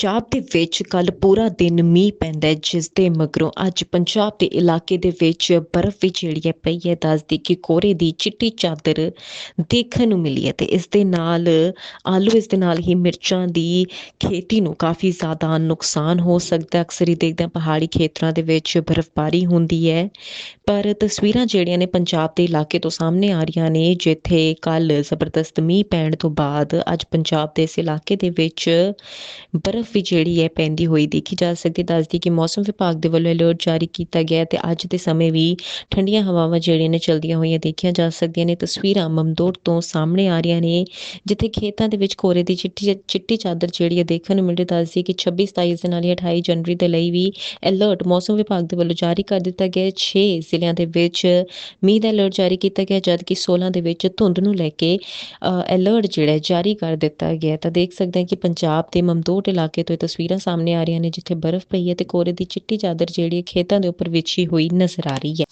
ਪੰਜਾਬ ਦੇ ਵਿੱਚ ਕੱਲ ਪੂਰਾ ਦਿਨ ਮੀਂਹ ਪੈਂਦਾ ਜਿਸ ਦੇ ਮਗਰੋਂ ਅੱਜ ਪੰਜਾਬ ਦੇ ਇਲਾਕੇ ਦੇ ਵਿੱਚ ਬਰਫ਼ ਵੀ ਜਿਹੜੀ ਹੈ ਪਈ ਹੈ। ਦੱਸਦੀ ਕਿ ਕੋਰੇ ਦੀ ਚਿੱਟੀ ਚਾਦਰ ਦੇਖਣ ਨੂੰ ਮਿਲੀ ਹੈ ਤੇ ਇਸ ਦੇ ਨਾਲ ਆਲੂ, ਇਸ ਦੇ ਨਾਲ ਹੀ ਮਿਰਚਾਂ ਦੀ ਖੇਤੀ ਨੂੰ ਕਾਫੀ ਜ਼ਿਆਦਾ ਨੁਕਸਾਨ ਹੋ ਸਕਦਾ ਅਕਸਰ ਹੀ ਦੇਖਦੇ ਹਾਂ ਪਹਾੜੀ ਖੇਤਰਾਂ ਦੇ ਵਿੱਚ ਬਰਫ਼ਬਾਰੀ ਹੁੰਦੀ ਹੈ, ਪਰ ਤਸਵੀਰਾਂ ਜਿਹੜੀਆਂ ਨੇ ਪੰਜਾਬ ਦੇ ਇਲਾਕੇ ਤੋਂ ਸਾਹਮਣੇ ਆ ਰਹੀਆਂ ਨੇ, ਜਿੱਥੇ ਕੱਲ ਜ਼ਬਰਦਸਤ ਮੀਂਹ ਪੈਣ ਤੋਂ ਬਾਅਦ ਅੱਜ ਪੰਜਾਬ ਦੇ ਇਸ ਇਲਾਕੇ ਦੇ ਵਿੱਚ ਬਰਫ਼ ਵੀ ਜਿਹੜੀ ਹੈ ਪੈਂਦੀ ਹੋਈ ਦੇਖੀ ਜਾ ਸਕਦੀ ਹੈ। ਦੱਸਦੀ ਕਿ ਮੌਸਮ ਵਿਭਾਗ ਦੇ ਵੱਲੋਂ ਅਲਰਟ ਜਾਰੀ ਕੀਤਾ ਗਿਆ ਹੈ ਤੇ ਅੱਜ ਦੇ ਸਮੇਂ ਵੀ ਠੰਡੀਆਂ ਹਵਾਵਾਂ ਜਿਹੜੀਆਂ ਨੇ ਚਲਦੀਆਂ ਹੋਈਆਂ ਦੇਖੀਆਂ ਜਾ ਸਕਦੀਆਂ ਨੇ। ਤਸਵੀਰਾਂ ਮਮਦੋਟ ਤੋਂ ਸਾਹਮਣੇ ਆ ਰਹੀਆਂ ਨੇ, ਜਿੱਥੇ ਖੇਤਾਂ ਦੇ ਵਿੱਚ ਕੋਰੇ ਦੀ ਚਿੱਟੀ ਚਿੱਟੀ ਚਾਦਰ ਜਿਹੜੀ ਹੈ ਦੇਖਣ ਨੂੰ ਮਿਲ ਦੱਸਦੀ ਕਿ 26 27 ਦੇ ਨਾਲ ਹੀ 28 ਜਨਵਰੀ ਦੇ ਲਈ ਵੀ ਅਲਰਟ ਮੌਸਮ ਵਿਭਾਗ ਦੇ ਵੱਲੋਂ ਜਾਰੀ ਕਰ ਦਿੱਤਾ ਗਿਆ ਹੈ। 6 ਜ਼ਿਲ੍ਹਿਆਂ ਦੇ ਵਿੱਚ ਮੀਂਹ ਦਾ ਅਲਰਟ ਜਾਰੀ ਕੀਤਾ ਗਿਆ, ਜਦਕਿ 16 ਦੇ ਵਿੱਚ ਧੁੰਦ ਨੂੰ ਲੈ ਕੇ ਅਲਰਟ ਜਿਹੜਾ ਜਾਰੀ ਕਰ ਦਿੱਤਾ ਗਿਆ ਤਾਂ ਦੇਖ ਸਕਦੇ ਹਾਂ ਕਿ ਪੰਜਾਬ ਦੇ ਮਮਦੋਟ ਇਲਾਕੇ ਤੋਂ ਇਹ ਤਸਵੀਰਾਂ ਸਾਹਮਣੇ ਆ ਰਹੀਆਂ ਨੇ, ਜਿੱਥੇ ਬਰਫ਼ ਪਈ ਹੈ ਤੇ ਕੋਰੇ ਦੀ ਚਿੱਟੀ ਚਾਦਰ ਜਿਹੜੀ ਹੈ ਖੇਤਾਂ ਦੇ ਉੱਪਰ ਵਿਛੀ ਹੋਈ ਨਜ਼ਰ ਆ ਰਹੀ ਹੈ।